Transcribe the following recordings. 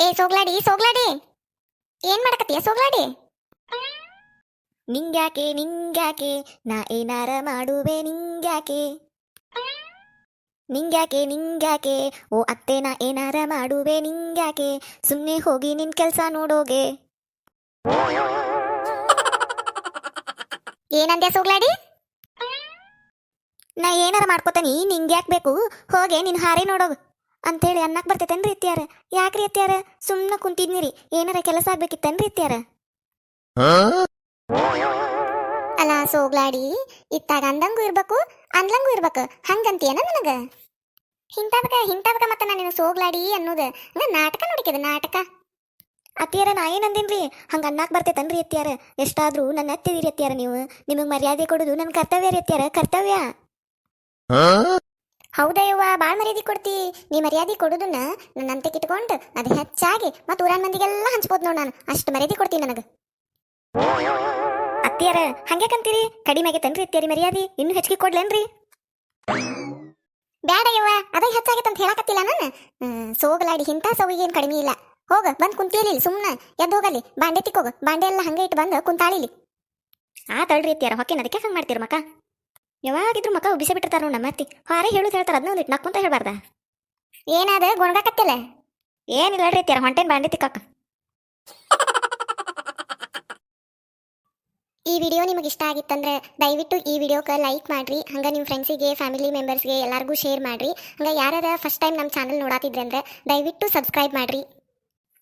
ಏ, ಸೋಗ್ಲಾಡಿ ಸೋಗ್ಲಾಡಿ. ಏನ್ ಮಾಡಕತ್ತೀಯ, ಸೋಗ್ಲಾಡಿ? ನಿಂಗ್ಯಾಕೆ ನಿಂಗ್ಯಾಕೆ, ನಾ ಏನಾರ ಮಾಡುವೆ ನಿಂಗ್ಯಾಕೆ? ನಿಂಗ್ಯಾಕೆ ನಿಂಗ್ಯಾಕೆ, ಓ ಅತ್ತೆ, ನಾ ಏನಾರ ಮಾಡುವೆ ನಿಂಗ್ಯಾಕೆ? ಸುಮ್ಮನೆ ಹೋಗಿ ನಿನ್ ಕೆಲ್ಸ ನೋಡೋಗೆ. ಏನಂದ್ಯ ಸೋಗ್ಲಾಡಿ? ನಾ ಏನಾರ ಮಾಡ್ಕೋತಾನಿ, ನಿಂಗ್ಯಾಕ್ ಬೇಕು. ಹೋಗೆ, ನಿನ್ ಹಾರೆ ನೋಡೋಗು. ಅಂತೇಳಿ ಅನ್ನಕ್ಕೆ ಬರ್ತೈತೇನ್ರಿ ಅತ್ಯಾರ ಯಾಕ್ರಿ ಅತ್ಯಾರ ಸುಮ್ಮನೆ ಕುಂತಿದ್ನಿರಿ. ಏನಾರ ಕೆಲಸ ಆಗ್ಬೇಕಿತ್ತೇನ್ರಿ ಇತ್ಯಾರ ಅಲ್ಲ ಸೋಗ್ಲಾಡಿ ಇತ್ತಾಗ ಅಂದಂಗೂ ಇರ್ಬೇಕು ಅಂದ್ಲಂಗೂ ಇರ್ಬೇಕು. ಹಂಗಂತೀಯನ ನನಗ? ಹಿಂತಾವಕ ಹಿಂತಾವಕ ಮತ್ತೆ ನಾನು ಸೋಗ್ಲಾಡಿ ಅನ್ನೋದು. ನಾಟಕ ನೋಡಿಕಿದ ನಾಟಕ. ಅತ್ತಿಯಾರ ನಾ ಏನಂದಿನ್ರಿ ಹಂಗ ಅನ್ನಾಕ್ ಬರ್ತೈತನ್ರಿ ಅತ್ತಿಯಾರ ಎಷ್ಟಾದ್ರೂ ನನ್ನ ಅತ್ತಿದಿರಿ ಅತ್ಯಾರ ನೀವು? ನಿಮಗ್ ಮರ್ಯಾದೆ ಕೊಡುದು ನನ್ನ ಕರ್ತವ್ಯ ರೀ ಅತ್ಯಾರ ಕರ್ತವ್ಯ. ಹೌದಾ ಯವ್ವ, ಬಾಳ್ ಮರ್ಯಾದೆ ಕೊಡ್ತಿ. ನೀ ಮರ್ಯಾದೆ ಕೊಡುದನ್ನ ನನ್ನಂತೆ ಕಿಟ್ಕೊಂಡು ಅದು ಹೆಚ್ಚಾಗಿ ಮತ್ತು ಊರಾನ್ ಮಂದಿಗೆಲ್ಲ ಹಂಚ್ಬೋದು ನೋಡ್ ನಾನು. ಅಷ್ಟು ಮರ್ಯಾದೆ ಕೊಡ್ತೀನಿ ನನಗ. ಅತ್ತಿಯಾರ ಕಂತೀರಿ? ಕಡಿಮೆ ಆಗೈತನ್ರಿ ಅತ್ತಿಯಾರಿ ಮರ್ಯಾದೆ? ಇನ್ನೂ ಹೆಚ್ಚಿಗೆ ಕೊಡ್ಲೇನ್ರಿ? ಬ್ಯಾಡ ಯವ್ವ, ಅದ ಹೆಚ್ಚಾಗೈತೆ ಅಂತ ಹೇಳಕತ್ತಿಲ್ಲ ನಾನು. ಸೋಗಲಾಡಿ ಇಂಥ ಸವಿಗೆ ಏನು ಕಡಿಮೆ ಇಲ್ಲ. ಹೋಗ, ಬಂದ್ ಕುಂತಿಯಲ್ಲಿ ಸುಮ್ಮನೆ ಎದ್ದು ಹೋಗಲಿ ಬಾಂಡೆ ತಿಕ್ಕೋಗ. ಬಾಂಡೆ ಎಲ್ಲ ಹಂಗೆ ಇಟ್ಟು ಬಂದು ಕುಂತಾಳಿಲಿ. ಆ ತಳ್ರಿ ಅತ್ತಿಯಾರ ಹೊಕ್ಕೆ ಅದಕ್ಕೆ ಹಂಗೆ ಮಾಡ್ತೀರ ಮಕ್ಕ? ಯಾವಾಗಿದ್ರು ಮಕ್ಕ ಉಬ್ಬಿಸಿ ಬಿಟ್ಟಿರ್ತಾರ ನಮ್ಮ ಅತ್ತಿ. ಹಾರೆ ಹೇಳುದು ಹೇಳ್ತಾರ ಅದನ್ನ ಒಂದಿಟ್ಟು ನಕ್ಕೊಂತ ಹೇಳ್ಬಾರ್ದ. ಏನಾದ ಗೊಣಗಾಕತ್ತಿಲ್ಲ ಏನಿಲ್ಲ ರೀ ತೀರ ಹೊಂಟೇನ್ ಬಾಂಡಿತಿ ಕಕ್ಕ ಈ ವಿಡಿಯೋ ನಿಮಗೆ ಇಷ್ಟ ಆಗಿತ್ತಂದ್ರೆ ದಯವಿಟ್ಟು ಈ ವಿಡಿಯೋಕ್ಕೆ ಲೈಕ್ ಮಾಡ್ರಿ ಹಂಗೆ ನಿಮ್ಮ ಫ್ರೆಂಡ್ಸಿಗೆ ಫ್ಯಾಮಿಲಿ ಮೆಂಬರ್ಸ್ಗೆ ಎಲ್ಲರಿಗೂ ಶೇರ್ ಮಾಡ್ರಿ. ಹಂಗೆ ಯಾರ್ಯಾರ ಫಸ್ಟ್ ಟೈಮ್ ನಮ್ಮ ಚಾನಲ್ ನೋಡಾತಿದ್ರೆ ಅಂದ್ರೆ ದಯವಿಟ್ಟು ಸಬ್ಸ್ಕ್ರೈಬ್ ಮಾಡ್ರಿ.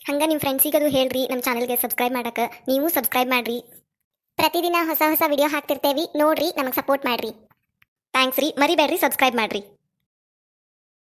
ಹಂಗೆ ನಿಮ್ಮ ಫ್ರೆಂಡ್ಸಿಗೆ ಅದು ಹೇಳ್ರಿ ನಮ್ಮ ಚಾನಲ್ಗೆ ಸಬ್ಸ್ಕ್ರೈಬ್ ಮಾಡಕ್ಕೆ ನೀವು ಸಬ್ಸ್ಕ್ರೈಬ್ ಮಾಡ್ರಿ. ಪ್ರತಿದಿನ ಹೊಸ ಹೊಸ ವಿಡಿಯೋ ಹಾಕ್ತಿರ್ತೇವಿ ನೋಡ್ರಿ ನಮಗೆ ಸಪೋರ್ಟ್ ಮಾಡ್ರಿ. ಥ್ಯಾಂಕ್ಸ್ ರೀ. ಮರಿಬೇಡ್ರಿ ಸಬ್ಸ್ಕ್ರೈಬ್ ಮಾಡ್ರಿ.